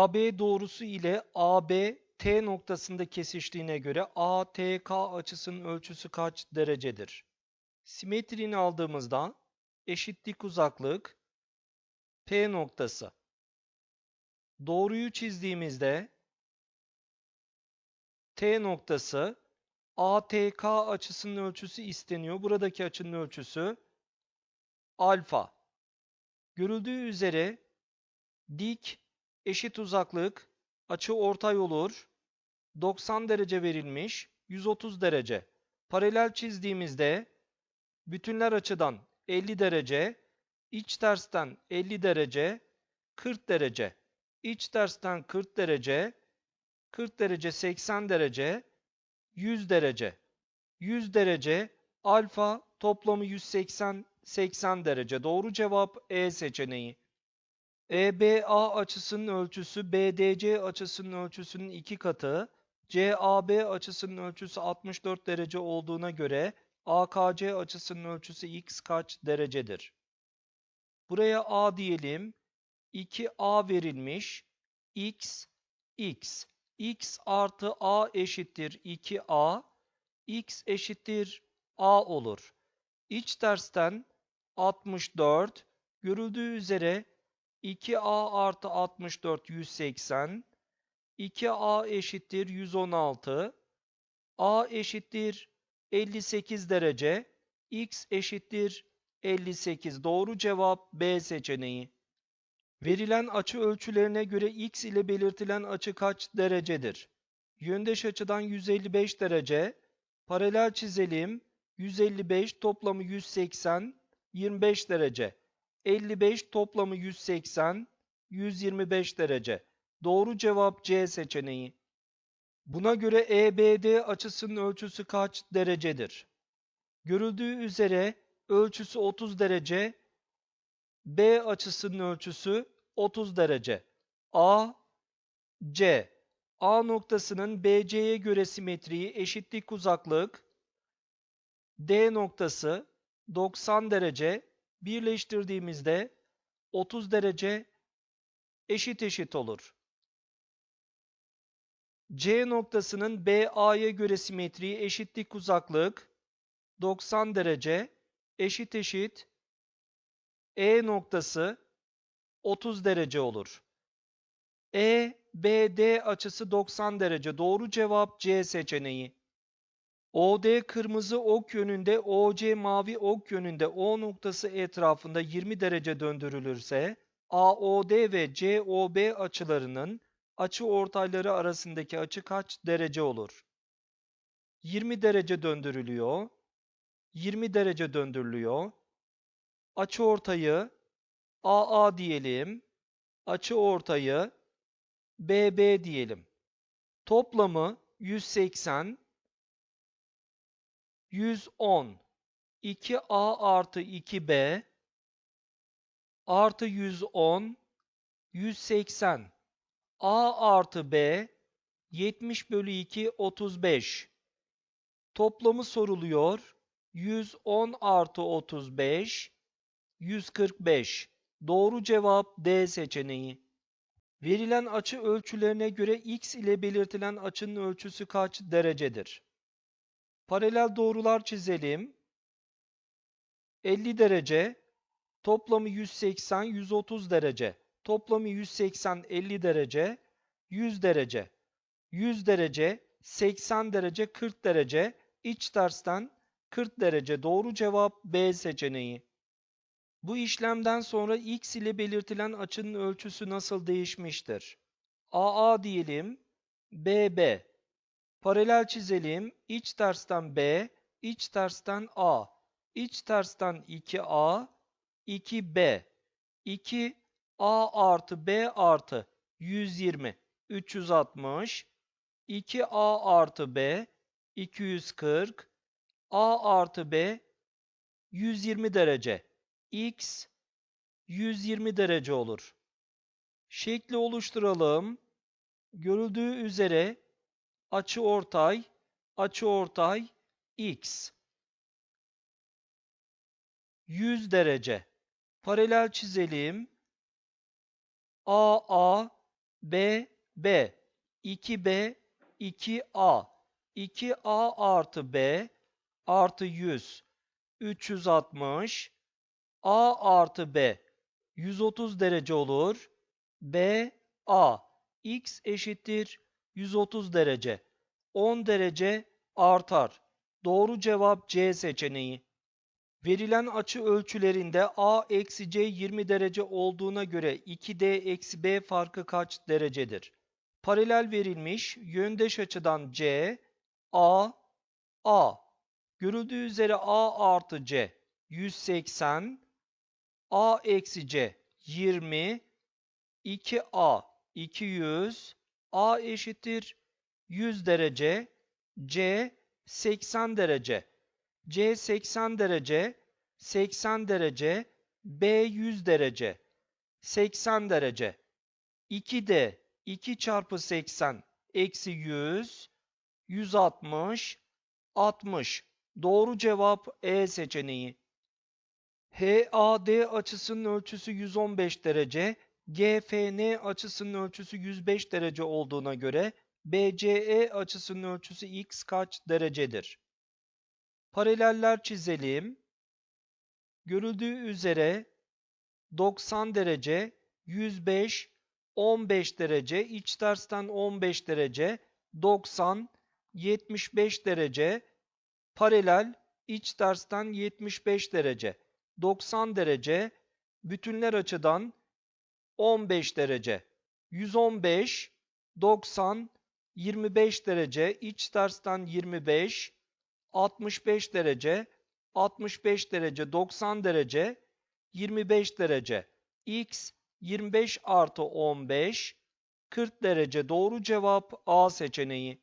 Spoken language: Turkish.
AB doğrusu ile AB T noktasında kesiştiğine göre ATK açısının ölçüsü kaç derecedir? Simetrini aldığımızda eşitlik uzaklık P noktası. Doğruyu çizdiğimizde T noktası ATK açısının ölçüsü isteniyor. Buradaki açının ölçüsü alfa. Görüldüğü üzere dik eşit uzaklık açı ortay olur. 90 derece verilmiş. 130 derece. Paralel çizdiğimizde bütünler açıdan 50 derece, iç tersten 50 derece, 40 derece. iç tersten 40 derece, 40 derece 80 derece, 100 derece. 100 derece alfa toplamı 180 80 derece. Doğru cevap E seçeneği. EBA açısının ölçüsü BDC açısının ölçüsünün iki katı. CAB açısının ölçüsü 64 derece olduğuna göre AKC açısının ölçüsü x kaç derecedir? Buraya A diyelim. 2A verilmiş. x, x. x artı A eşittir 2A. x eşittir A olur. İç tersten 64. Görüldüğü üzere 2a artı 64 180. 2a eşittir 116. a eşittir 58 derece. x eşittir 58. Doğru cevap B seçeneği. Verilen açı ölçülerine göre x ile belirtilen açı kaç derecedir? Yöndeş açıdan 155 derece. Paralel çizelim. 155 toplamı 180, 25 derece. 55 toplamı 180, 125 derece. Doğru cevap C seçeneği. Buna göre EBD açısının ölçüsü kaç derecedir? Görüldüğü üzere ölçüsü 30 derece, B açısının ölçüsü 30 derece. A, C. A noktasının BC'ye göre simetriği eşitlik uzaklık, D noktası 90 derece birleştirdiğimizde 30 derece eşit eşit olur. C noktasının BA'ya göre simetriği eşitlik uzaklık 90 derece eşit eşit E noktası 30 derece olur. E, BD açısı 90 derece. Doğru cevap C seçeneği. OD kırmızı ok yönünde, OC mavi ok yönünde O noktası etrafında 20 derece döndürülürse AOD ve COB açılarının açı ortayları arasındaki açı kaç derece olur? 20 derece döndürülüyor. 20 derece döndürülüyor. Açı ortayı AA diyelim. Açı ortayı BB diyelim. Toplamı 180 110 2a artı 2b artı 110 180 a artı b 70 bölü 2 35 toplamı soruluyor. 110 artı 35 145 doğru cevap D seçeneği. Verilen açı ölçülerine göre x ile belirtilen açının ölçüsü kaç derecedir? Paralel doğrular çizelim. 50 derece, toplamı 180, 130 derece. Toplamı 180, 50 derece, 100 derece. 100 derece, 80 derece, 40 derece. İç tersten 40 derece. Doğru cevap B seçeneği. Bu işlemden sonra x ile belirtilen açının ölçüsü nasıl değişmiştir? AA diyelim, BB. Paralel çizelim. İç tersten B, iç tersten A. İç tersten 2A, 2B. 2 A artı B artı 120, 360. 2A artı B, 240. A artı B, 120 derece. X, 120 derece olur. Şekli oluşturalım. Görüldüğü üzere açı ortay, açı ortay x. 100 derece. Paralel çizelim. AA B, B. 2B, 2A. 2A artı B artı 100. 360. A artı B 130 derece olur. B, A. X eşittir 130 derece. 10 derece artar. Doğru cevap C seçeneği. Verilen açı ölçülerinde A eksi C 20 derece olduğuna göre 2D eksi B farkı kaç derecedir? Paralel verilmiş yöndeş açıdan C, A, A. Görüldüğü üzere A artı C 180, A eksi C 20, 2A 200, A eşittir 100 derece, C 80 derece. C 80 derece, 80 derece, B 100 derece, 80 derece. 2D 2 çarpı 80 eksi 100, 160, 60. Doğru cevap E seçeneği. HAD açısının ölçüsü 115 derece, GFN açısının ölçüsü 105 derece olduğuna göre BCE açısının ölçüsü x kaç derecedir? Paraleller çizelim. Görüldüğü üzere 90 derece, 105, 15 derece, iç tersten 15 derece, 90, 75 derece, paralel, iç tersten 75 derece, 90 derece, bütünler açıdan 15 derece, 115, 90, 25 derece, iç tersten 25, 65 derece, 65 derece, 90 derece, 25 derece. X 25 artı 15, 40 derece. Doğru cevap A seçeneği.